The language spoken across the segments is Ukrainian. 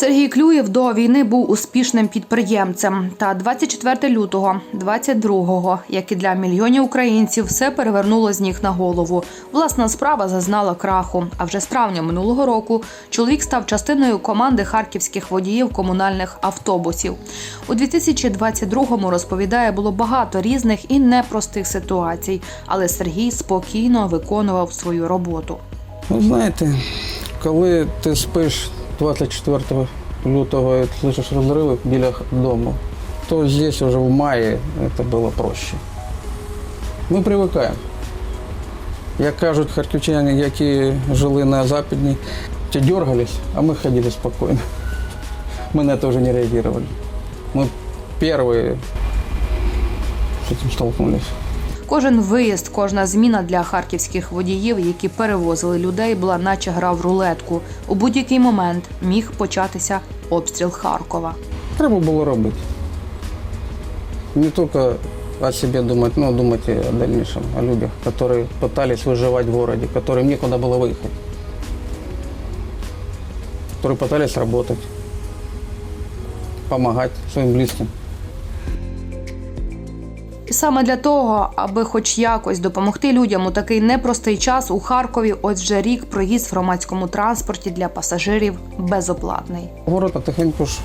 Сергій Клюєв до війни був успішним підприємцем. Та 24 лютого, 22-го, як і для мільйонів українців, все перевернуло з ніг на голову. Власна справа зазнала краху. А вже з травня минулого року чоловік став частиною команди харківських водіїв комунальних автобусів. У 2022-му, розповідає, було багато різних і непростих ситуацій, але Сергій спокійно виконував свою роботу. Ви знаєте, коли ти спиш 24 лютого і слышиш розриви біля дому, то здесь уже в маї це було проще. Ми привикаємо. Як кажуть харківчани, які жили на Западній, ті дергались, а ми ходили спокійно. Ми на це вже не реагували. Ми перші з цим столкнулись. Кожен виїзд, кожна зміна для харківських водіїв, які перевозили людей, була наче гра в рулетку. У будь-який момент міг початися обстріл Харкова. Треба було робити. Не тільки о себе думать, но думать и о дальнейшем, о людях, которые пытались выживать в городе, которым некуда было выехать, которые пытались работать, помогать своим близким. І саме для того, аби хоч якось допомогти людям у такий непростий час, у Харкові ось вже рік проїзд в громадському транспорті для пасажирів безоплатний. Город потихеньку ж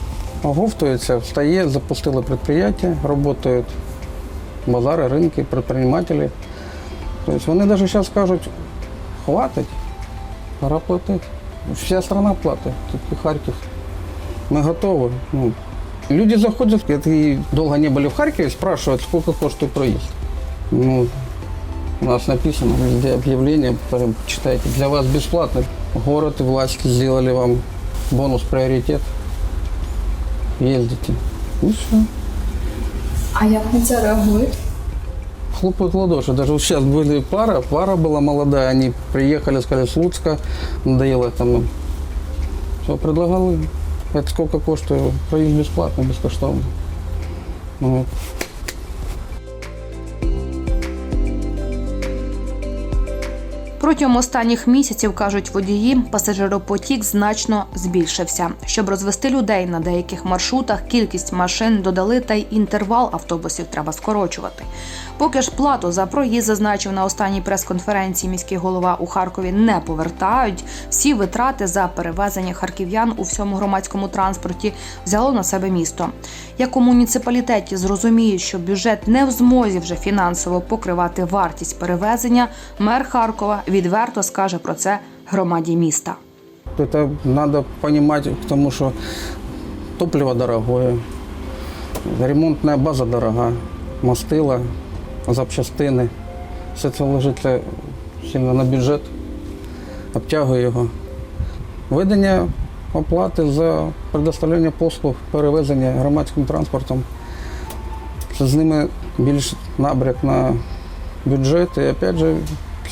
оговтується, встає, запустили предприятия, працюють базари, ринки, предприниматели. Тобто вони навіть зараз кажуть, хватить, пора платити. Вся страна платить, тільки Харків. Ми готові. Ну, люди заходят, які довго не були в Харкові, спрашивают, сколько коштує проїзд. Ну, у нас написано везде объявление, прям читайте, для вас бесплатно. Город и власти сделали вам бонус приоритет. Ездите. И все. А як на це реагують? Хлопают в ладоши. Даже вот сейчас были пара, пара была молодая, они приехали, сказали, с Луцка, надоело там. Все, предлагал, это сколько коштує? проезд бесплатно, бескоштовно. Вот. Протягом останніх місяців кажуть водії, пасажиропотік значно збільшився. Щоб розвести людей на деяких маршрутах, кількість машин додали, та й інтервал автобусів треба скорочувати. Поки ж плату за проїзд зазначив на останній прес-конференції міський голова у Харкові не повертають. Всі витрати за перевезення харків'ян у всьому громадському транспорті взяло на себе місто. Як у муніципалітеті зрозуміють, що бюджет не в змозі вже фінансово покривати вартість перевезення, мер Харкова відверто скаже про це громаді міста. Это надо понимать, потому что топливо дорогое, ремонтная база дорога, мастила, запчастини. Все це ложиться сильно на бюджет, обтягує його. Ведення оплати за предоставлення послуг перевезення громадським транспортом. Це з ними більш набряк на бюджет і опять же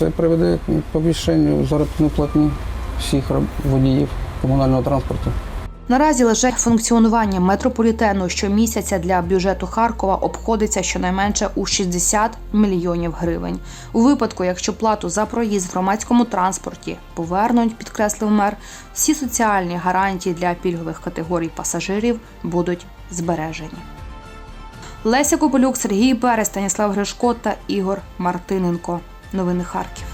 це приведе к повищенню заробітної платні всіх водіїв комунального транспорту. Наразі лише функціонування метрополітену щомісяця для бюджету Харкова обходиться щонайменше у 60 мільйонів гривень. У випадку, якщо плату за проїзд в громадському транспорті повернуть, підкреслив мер, всі соціальні гарантії для пільгових категорій пасажирів будуть збережені. Леся Копилюк, Сергій Берез, Станіслав Гришко та Ігор Мартиненко. Новини Харків.